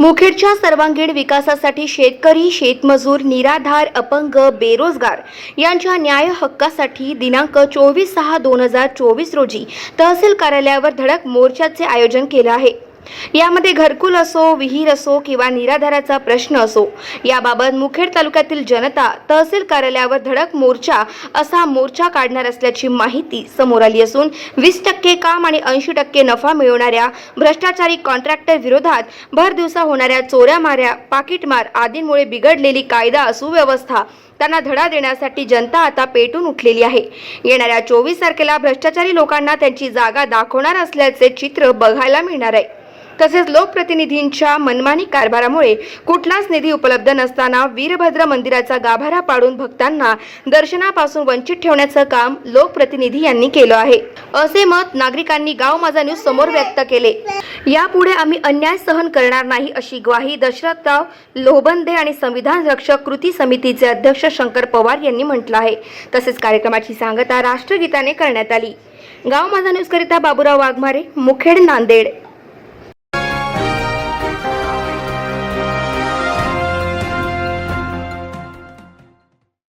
मुखेडच्या सर्वांगीण विकासासाठी शेतकरी शेतमजूर निराधार अपंग बेरोजगार यांच्या न्याय हक्कासाठी दिनांक चोवीस सहा दोन हजार चोवीस रोजी तहसील कार्यालयावर धडक मोर्चाचे आयोजन केलं आहे. यामध्ये घरकुल असो विहीर असो किंवा निराधाराचा प्रश्न असो याबाबत मुखेड तालुक्यातील जनता तहसील कार्यालयावर धडक मोर्चा असा मोर्चा काढणार असल्याची माहिती समोर आली असून वीस टक्के काम आणि ऐंशी टक्के नफा मिळवणाऱ्या भ्रष्टाचारी कॉन्ट्रॅक्टर विरोधात भर दिवसा होणाऱ्या चोऱ्या माऱ्या पाकिटमार आदींमुळे बिघडलेली कायदा सुव्यवस्था त्यांना धडा देण्यासाठी जनता आता पेटून उठलेली आहे. येणाऱ्या चोवीस तारखेला भ्रष्टाचारी लोकांना त्यांची जागा दाखवणार असल्याचे चित्र बघायला मिळणार आहे. तसेच लोकप्रतिनिधींच्या मनमानी कारभारामुळे कुठलाच निधी उपलब्ध नसताना वीरभद्र मंदिराचा गाभारा पाडून भक्तांना दर्शनापासून वंचित ठेवण्याचं काम लोकप्रतिनिधी यांनी केलं आहे. असे मत नागरिकांनी गाव माझा न्यूज समोर व्यक्त केले. यापुढे आम्ही अन्याय सहन करणार नाही अशी ग्वाही दशरथराव लोहबंदे आणि संविधान रक्षक कृती समितीचे अध्यक्ष शंकर पवार यांनी म्हटलं आहे. तसेच कार्यक्रमाची सांगता राष्ट्रगीताने करण्यात आली. गाव माझा न्यूज करिता बाबूराव वाघमारे मुखेड नांदेड.